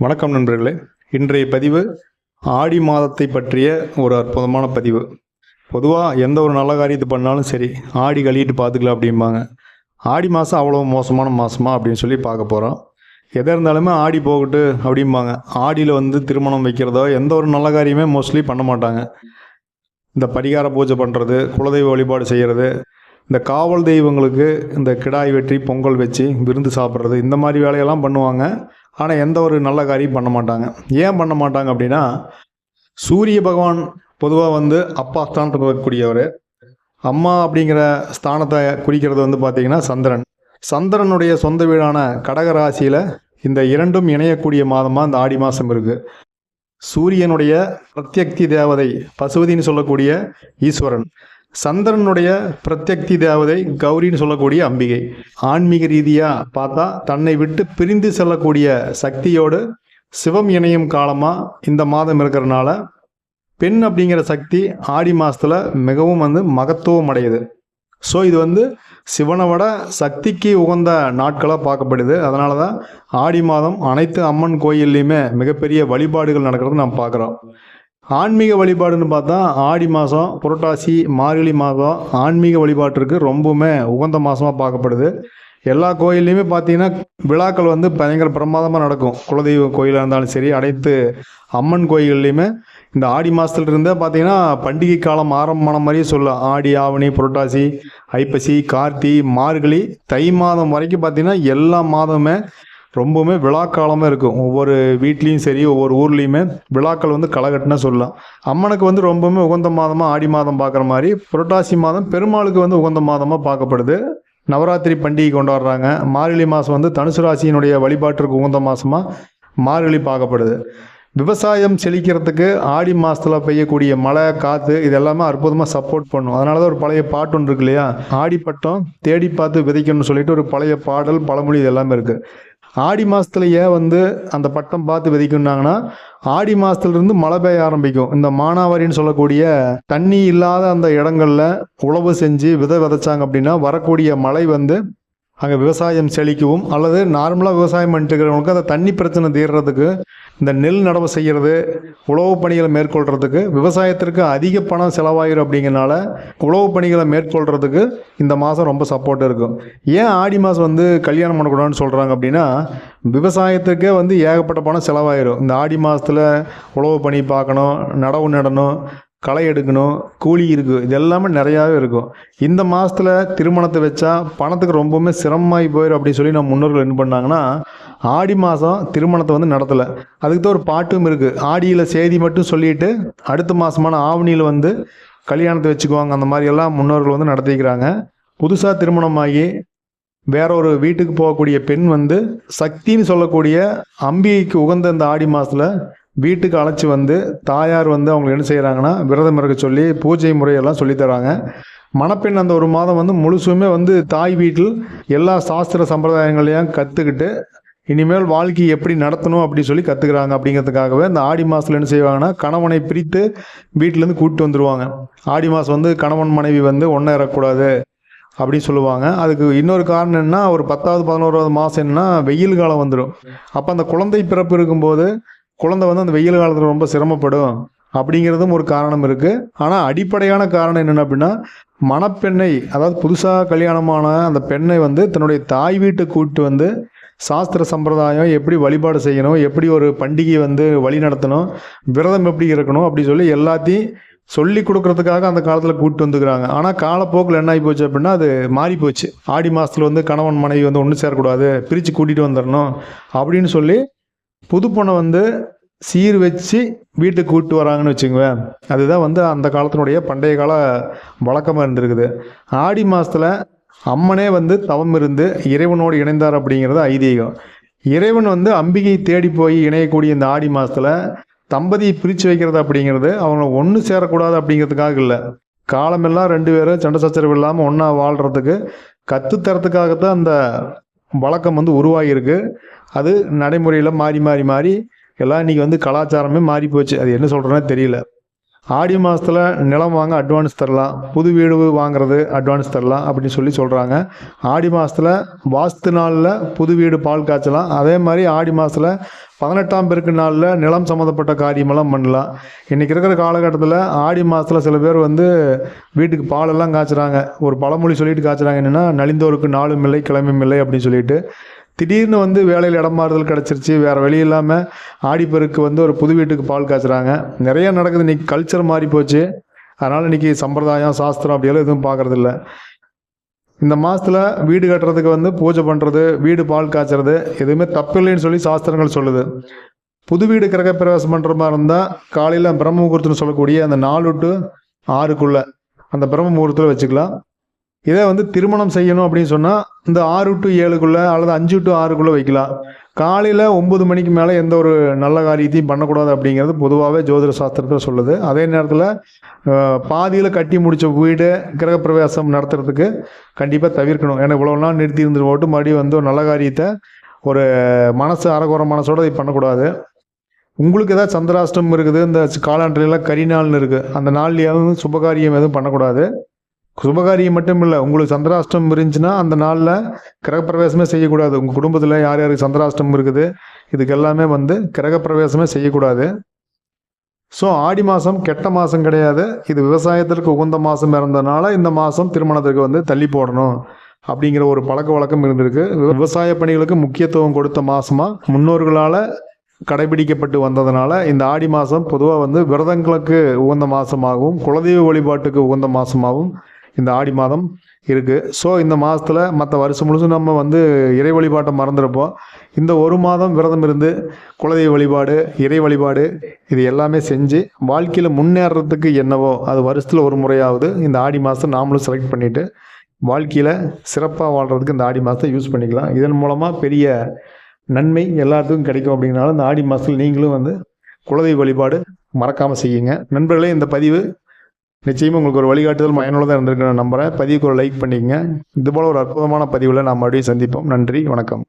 வணக்கம் நண்பர்களே. இன்றைய பதிவு ஆடி மாதத்தை பற்றிய ஒரு அற்புதமான பதிவு. பொதுவாக எந்த ஒரு நல்ல காரியத்தை பண்ணாலும் சரி ஆடி கழிட்டு பார்த்துக்கலாம் அப்படிம்பாங்க. ஆடி மாதம் அவ்வளோ மோசமான மாதமா அப்படின்னு சொல்லி பார்க்க போகிறோம் எதாக இருந்தாலுமே ஆடி போகட்டு அப்படிம்பாங்க. ஆடியில் வந்து திருமணம் வைக்கிறதோ எந்த ஒரு நல்ல காரியமே மோஸ்ட்லி பண்ண மாட்டாங்க. இந்த பரிகார பூஜை பண்ணுறது குலதெய்வ வழிபாடு செய்கிறது இந்த காவல் தெய்வங்களுக்கு இந்த கிடாய் வெட்டி பொங்கல் வச்சு விருந்து சாப்பிட்றது இந்த மாதிரி வேலையெல்லாம் பண்ணுவாங்க. ஆனால் எந்த ஒரு நல்ல காரியம் பண்ண மாட்டாங்க. ஏன் பண்ண மாட்டாங்க அப்படின்னா சூரிய பகவான் பொதுவாக வந்து அப்பா ஸ்தானத்தில் இருக்கக்கூடியவர். அம்மா அப்படிங்கிற ஸ்தானத்தை குறிக்கிறது வந்து பார்த்திங்கன்னா சந்திரன். சந்திரனுடைய சொந்த வீடான கடக ராசியில் இந்த இரண்டும் இணையக்கூடிய மாதமாக இந்த ஆடி மாதம் இருக்குது சூரியனுடைய பிரத்யக்தி தேவதை பசுவதின்னு சொல்லக்கூடிய ஈஸ்வரன். சந்திரனுடைய பிரத்யக்தி தேவதை கௌரின்னு சொல்லக்கூடிய அம்பிகை. ஆன்மீக ரீதியாக பார்த்தா தன்னை விட்டு பிரிந்து செல்லக்கூடிய சக்தியோடு சிவம் இணையும் காலமாக இந்த மாதம் இருக்கிறனால பெண் அப்படிங்கிற சக்தி ஆடி மாதத்தில் மிகவும் வந்து மகத்துவம் அடையுது. ஸோ இது வந்து சிவனை விட சக்திக்கு உகந்த நாட்களாக பார்க்கப்படுது. அதனால தான் ஆடி மாதம் அனைத்து அம்மன் கோயில்லையுமே மிகப்பெரிய வழிபாடுகள் நடக்கிறது நம்ம பார்க்குறோம். ஆன்மீக வழிபாடுன்னு பார்த்தா ஆடி மாதம் புரட்டாசி மார்கழி மாதம் ஆன்மீக வழிபாட்டிற்கு ரொம்பவுமே உகந்த மாதமாக பார்க்கப்படுது. எல்லா கோயில்லையுமே பார்த்தீங்கன்னா விழாக்கள் வந்து பயங்கர பிரமாதமாக நடக்கும். குலதெய்வ கோயிலாக இருந்தாலும் சரி அனைத்து அம்மன் கோயில்லையுமே. இந்த ஆடி மாதத்துல இருந்தே பார்த்தீங்கன்னா பண்டிகை காலம் ஆரம்பமான மாதிரியே சொல்லலாம். ஆடி ஆவணி புரட்டாசி ஐப்பசி கார்த்தி மார்கழி தை மாதம் வரைக்கும் பார்த்தீங்கன்னா எல்லா மாதமுமே ரொம்பவுமே விழாக்காலமாக இருக்கும் ஒவ்வொரு வீட்லேயும் சரி ஒவ்வொரு ஊர்லேயுமே விழாக்கள் வந்து களைகட்டுனா சொல்லலாம். அம்மனுக்கு வந்து ரொம்பவுமே உகந்த மாதமாக ஆடி மாதம் பார்க்குற மாதிரி புரட்டாசி மாதம் பெருமாளுக்கு வந்து உகந்த மாதமாக பார்க்கப்படுது. நவராத்திரி பண்டிகை கொண்டாடுறாங்க. மார்கழி மாதம் வந்து தனுசு ராசியினுடைய வழிபாட்டிற்கு உகந்த மாதமாக மார்கழி பார்க்கப்படுது. விவசாயம் செழிக்கிறதுக்கு ஆடி மாதத்தில் பெய்யக்கூடிய மழை காற்று இது எல்லாமே அற்புதமாக சப்போர்ட் பண்ணும். அதனால தான் ஒரு பழைய பாட்டு ஒன்று இருக்கு இல்லையா? ஆடிப்பட்டம் தேடி பார்த்து விதைக்கணும்னு சொல்லிட்டு ஒரு பழைய பாடல் பழமொழி இது எல்லாமே இருக்குது ஆடி மாதத்துல ஏன் வந்து அந்த பட்டம் பார்த்து விதைக்குன்னாங்கன்னா ஆடி மாதத்துலேருந்து மழை பெய்ய ஆரம்பிக்கும். இந்த மானாவாரின்னு சொல்லக்கூடிய தண்ணி இல்லாத அந்த இடங்களில் உழவு செஞ்சு விதை விதைச்சாங்க அப்படின்னா வரக்கூடிய மழை வந்து அங்கே விவசாயம் செழிக்கவும் அல்லது நார்மலாக விவசாயம் பண்ணிட்டு இருக்கிறவங்களுக்கு அந்த தண்ணி பிரச்சனை தீர்றதுக்கு இந்த நெல் நடவு செய்கிறது உழவு பணிகளை மேற்கொள்கிறதுக்கு விவசாயத்திற்கு அதிக பணம் செலவாயிரும் அப்படிங்கிறனால உழவு பணிகளை மேற்கொள்கிறதுக்கு இந்த மாதம் ரொம்ப சப்போர்ட் இருக்கும் ஏன் ஆடி மாதம் வந்து கல்யாணம் பண்ணக்கூடாதுன்னு சொல்கிறாங்க அப்படின்னா விவசாயத்துக்கே வந்து ஏகப்பட்ட பணம் செலவாயிரும். இந்த ஆடி மாதத்தில் உழவு பணி பார்க்கணும் நடவு நடணும் களை எடுக்கணும் கூலி இருக்குது இது எல்லாமே நிறையாவே இருக்கும். இந்த மாதத்தில் திருமணத்தை வச்சா பணத்துக்கு ரொம்பவுமே சிரமமாகி போயிடும் அப்படின்னு சொல்லி நம்ம முன்னோர்கள் என்ன பண்ணாங்கன்னா ஆடி மாதம் திருமணத்தை வந்து நடத்தலை. அதுக்கு தான் ஒரு பாட்டும் இருக்குது ஆடியில் செய்தி மட்டும் சொல்லிட்டு அடுத்த மாதமான ஆவணியில் வந்து கல்யாணத்தை வச்சுக்குவாங்க. அந்த மாதிரி எல்லாம் முன்னோர்கள் வந்து நடத்திக்கிறாங்க புதுசாக திருமணமாகி வேற ஒரு வீட்டுக்கு போகக்கூடிய பெண் வந்து சக்தின்னு சொல்லக்கூடிய அம்பிகைக்கு உகந்த இந்த ஆடி மாதத்தில் வீட்டுக்கு அழைச்சி வந்து தாயார் வந்து அவங்க என்ன செய்கிறாங்கன்னா விரதம் இருக்க சொல்லி பூஜை முறையெல்லாம் சொல்லித் தராங்க. மணப்பெண் அந்த ஒரு மாதம் வந்து முழுசுமே வந்து தாய் வீட்டில் எல்லா சாஸ்திர சம்பிரதாயங்களையும் கற்றுக்கிட்டு இனிமேல் வாழ்க்கை எப்படி நடத்தணும் அப்படின்னு சொல்லி கற்றுக்குறாங்க அப்படிங்கிறதுக்காகவே இந்த ஆடி மாதத்தில் என்ன செய்வாங்கன்னா கணவனை பிரித்து வீட்டிலேருந்து கூப்பிட்டு வந்துடுவாங்க ஆடி மாதம் வந்து கணவன் மனைவி வந்து ஒன்றா இறக்கூடாது அப்படின்னு சொல்லுவாங்க. அதுக்கு இன்னொரு காரணம் என்ன ஒரு பத்தாவது பதினோராவது மாதம் என்னன்னா வெயில் காலம் வந்துடும் அப்போ அந்த குழந்தை பிறப்பு இருக்கும்போது குழந்தை வந்து அந்த வெயில் காலத்தில் ரொம்ப சிரமப்படும் அப்படிங்கிறதும் ஒரு காரணம் இருக்குது ஆனால் அடிப்படையான காரணம் என்னென்ன அப்படின்னா மணப்பெண்ணை அதாவது புதுசாக கல்யாணமான அந்த பெண்ணை வந்து தன்னுடைய தாய் வீட்டுக்கு கூப்பிட்டு வந்து சாஸ்திர சம்பிரதாயம் எப்படி வழிபாடு செய்யணும் எப்படி ஒரு பண்டிகையை வந்து வழி நடத்தணும் விரதம் எப்படி இருக்கணும் அப்படி சொல்லி எல்லாத்தையும் சொல்லி கொடுக்கறதுக்காக அந்த காலத்தில் கூப்பிட்டு வந்துக்கிறாங்க. ஆனால் காலப்போக்கில் என்ன ஆகி போச்சு அப்படின்னா அது மாறி போச்சு. ஆடி மாதத்தில் வந்து கணவன் மனைவி வந்து ஒன்று சேரக்கூடாது பிரித்து கூட்டிகிட்டு வந்துடணும் அப்படின்னு சொல்லி புது பொண்ணை வந்து சீர் வச்சு வீட்டுக்கு கூப்பிட்டு வராங்கன்னு வச்சுக்குவேன் அதுதான் வந்து அந்த காலத்தினுடைய பண்டைய கால வழக்கமாக இருந்திருக்குது. ஆடி மாதத்தில் அம்மனே வந்து தவம் இருந்து இறைவனோடு இணைந்தார் அப்படிங்கிறது ஐதீகம். இறைவன் வந்து அம்பிகை தேடி போய் இணையக்கூடிய இந்த ஆடி மாதத்தில் தம்பதியை பிரித்து வைக்கிறது அப்படிங்கிறது அவங்க ஒன்று சேரக்கூடாது அப்படிங்கிறதுக்காக இல்லை. காலமெல்லாம் ரெண்டு பேரும் சண்டை சச்சரவு இல்லாமல் ஒன்றா வாழ்கிறதுக்கு கற்றுத்தரத்துக்காகத்தான் அந்த வழக்கம் வந்து உருவாகியிருக்கு. அது நடைமுறையில் மாறி மாறி மாறி எல்லாம் இன்றைக்கி வந்து கலாச்சாரமே மாறி போச்சு. அது என்ன சொல்கிறேன்னு தெரியல. ஆடி மாதத்தில் நிலம் வாங்க அட்வான்ஸ் தரலாம். புது வீடு வாங்குறது அட்வான்ஸ் தரலாம் அப்படின்னு சொல்லி சொல்கிறாங்க ஆடி மாதத்தில் வாஸ்து நாளில் புது வீடு பால் காய்ச்சலாம். அதே மாதிரி ஆடி மாதத்தில் பதினெட்டாம் பெருக்கு நாளில் நிலம் சம்மந்தப்பட்ட காரியமெல்லாம் பண்ணலாம். இன்றைக்கி இருக்கிற காலகட்டத்தில் ஆடி மாதத்தில் சில பேர் வந்து வீட்டுக்கு பாலெல்லாம் காய்ச்சுறாங்க. ஒரு பழமொழி சொல்லிட்டு காய்ச்சுறாங்க. என்னென்னா நலிந்தோருக்கு நாளும் இல்லை கிழமையும் இல்லை அப்படின்னு சொல்லிட்டு திடீர்னு வந்து வேலையில் இடம் மாறுதல் கிடச்சிருச்சு வேறு வழி இல்லாமல் ஆடிப்பெருக்கு வந்து ஒரு புது வீட்டுக்கு பால் காய்ச்சுறாங்க. நிறைய நடக்குது இன்றைக்கி கல்ச்சர் மாறி போச்சு. அதனால் இன்றைக்கி சம்பிரதாயம் சாஸ்திரம் அப்படியெல்லாம் எதுவும் பார்க்குறதில்ல. இந்த மாதத்தில் வீடு கட்டுறதுக்கு வந்து பூஜை பண்ணுறது வீடு பால் காய்ச்சறது எதுவுமே தப்பில்லைன்னு சொல்லி சாஸ்திரங்கள் சொல்லுது. புது வீடு கிரகப்பிரவேசம் பண்ணுற மாதிரி இருந்தால் காலையில் பிரம்ம முகூர்த்தம்னு சொல்லக்கூடிய அந்த நாலு டு ஆறுக்குள்ளே அந்த பிரம்ம முகூர்த்தத்தில் வச்சுக்கலாம். இதே வந்து திருமணம் செய்யணும் அப்படின்னு சொன்னால் இந்த ஆறு டு ஏழுக்குள்ளே அல்லது அஞ்சு டு ஆறுக்குள்ளே வைக்கலாம். காலையில் ஒம்பது மணிக்கு மேலே எந்த ஒரு நல்ல காரியத்தையும் பண்ணக்கூடாது அப்படிங்கிறது பொதுவாகவே ஜோதிட சாஸ்திரத்தில் சொல்லுது. அதே நேரத்தில் பாதியில் கட்டி முடித்த வீடு கிரகப்பிரவேசம் நடத்துறதுக்கு கண்டிப்பாக தவிர்க்கணும். ஏன்னா இவ்வளோ நாள் நிறுத்தி இருந்துட்டு போட்டு மறுபடியும் வந்து ஒரு நல்ல காரியத்தை ஒரு மனசு அறகுற மனசோடு இது பண்ணக்கூடாது. உங்களுக்கு ஏதாவது சந்திராஷ்டம் இருக்குது இந்த காலாண்டிலாம் கரிநாள்னு இருக்குது அந்த நாள்லையாவது சுபகாரியம் எதுவும் பண்ணக்கூடாது. சுபகாரியம் மட்டும் இல்லை உங்களுக்கு சந்திராஷ்டம் இருந்துச்சுன்னா அந்த நாளில் கிரகப்பிரவேசமே செய்யக்கூடாது. உங்கள் குடும்பத்தில் யார் யாருக்கு சந்திராஷ்டம் இருக்குது இதுக்கு எல்லாமே வந்து கிரகப்பிரவேசமே செய்யக்கூடாது. ஸோ ஆடி மாதம் கெட்ட மாதம் கிடையாது. இது விவசாயத்திற்கு உகந்த மாதம் இருந்ததுனால இந்த மாதம் திருமணத்திற்கு வந்து தள்ளி போடணும் அப்படிங்கிற ஒரு பழக்க வழக்கம் இருந்திருக்கு. விவசாய பணிகளுக்கு முக்கியத்துவம் கொடுத்த மாதமாக முன்னோர்களால் கடைபிடிக்கப்பட்டு வந்ததுனால இந்த ஆடி மாதம் பொதுவாக வந்து விரதங்களுக்கு உகந்த மாதமாகவும் குலதெய்வ வழிபாட்டுக்கு உகந்த மாதமாகவும் இந்த ஆடி மாதம் இருக்குது ஸோ இந்த மாதத்தில் மற்ற வருஷம் முழுசும் நம்ம வந்து இறை வழிபாட்டை மறந்துருப்போம். இந்த ஒரு மாதம் விரதம் இருந்து குலதெய்வ வழிபாடு இறை வழிபாடு இது எல்லாமே செஞ்சு வாழ்க்கையில் முன்னேறத்துக்கு என்னவோ அது வருஷத்தில் ஒரு முறையாவது இந்த ஆடி மாதம் நாமளும் செலக்ட் பண்ணிவிட்டு வாழ்க்கையில் சிறப்பாக வாழ்கிறதுக்கு இந்த ஆடி மாதத்தை யூஸ் பண்ணிக்கலாம். இதன் மூலமாக பெரிய நன்மை எல்லாத்துக்கும் கிடைக்கும் அப்படிங்கிறனால இந்த ஆடி மாதத்தில் நீங்களும் வந்து குலதெய்வ வழிபாடு மறக்காமல் செய்யுங்க. நண்பர்களே இந்த பதிவு நிச்சயமாக உங்களுக்கு ஒரு வழிகாட்டுதல் பயனுள்ளதாக இருந்திருக்கு நான் நம்புகிறேன் பதிவுக்கு ஒரு லைக் பண்ணிக்கங்க. இதுபோல் ஒரு அற்புதமான பதிவில் நாம் மறுபடியும் சந்திப்போம். நன்றி. வணக்கம்.